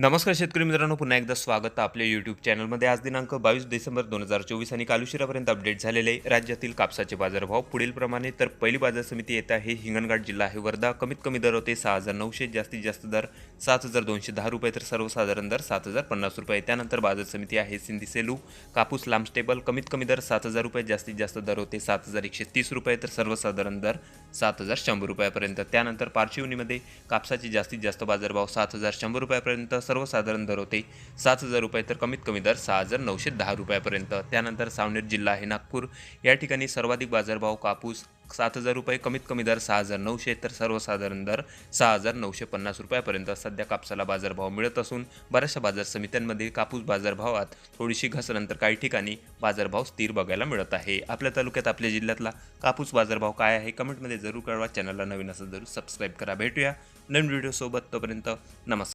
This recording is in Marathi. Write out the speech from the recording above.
नमस्कार शेतकरी मित्रांनो पुन्हा एकदा स्वागत आपल्या यूट्यूब चॅनलमध्ये आज दिनांक बावीस डिसेंबर दोन हजार चोवीस आणि कालुशिरापर्यंत अपडेट झालेले आहे. राज्यातील कापसाचे बाजारभाव पुढील प्रमाणे तर पहिली बाजार समिती येत आहे हिंगणघाट जिल्हा आहे. वर्धा कमीत कमी दर होते सहा हजार नऊशे जास्तीत जास्त दर सात हजार दोनशे दहा रुपये तर सर्वसाधारण दर सात हजार पन्नास रुपये. त्यानंतर बाजार समिती आहे सिंधी सेलू कापूस लांब स्टेबल कमीत कमी दर सात हजार रुपये जास्तीत जास्त दर होते सात हजार एकशे तीस रुपये तर सर्वसाधारण दर सात हजार शंभर रुपयापर्यंत. त्यानंतर पारशिवनीमध्ये कापसाचे जास्तीत जास्त बाजारभाव सात हजार शंभर रुपयापर्यंत सर्वसाधारण दर होते. सात हजार रुपये तर कमीत कमी दर सहा हजार नऊशे दहा रुपयापर्यंत. त्यानंतर सावनेर जिल्हा आहे नागपूर. या ठिकाणी सर्वाधिक बाजारभाव कापूस सात हजार रुपये कमीत कमी दर सहा हजार नऊशे तर सर्वसाधारण दर सहा हजार नऊशे पन्नास रुपयापर्यंत सध्या कापसाला बाजारभाव मिळत असून बऱ्याचशा बाजार समित्यांमध्ये कापूस बाजारभावात थोडीशी घसरनंतर काही ठिकाणी बाजारभाव स्थिर बघायला मिळत आहे. आपल्या तालुक्यात आपल्या जिल्ह्यातला कापूस बाजारभाव काय आहे कमेंटमध्ये जरूर कळवा. चॅनलला नवीन असं जरूर सबस्क्राईब करा. भेटूया नवीन व्हिडिओसोबत तोपर्यंत नमस्कार.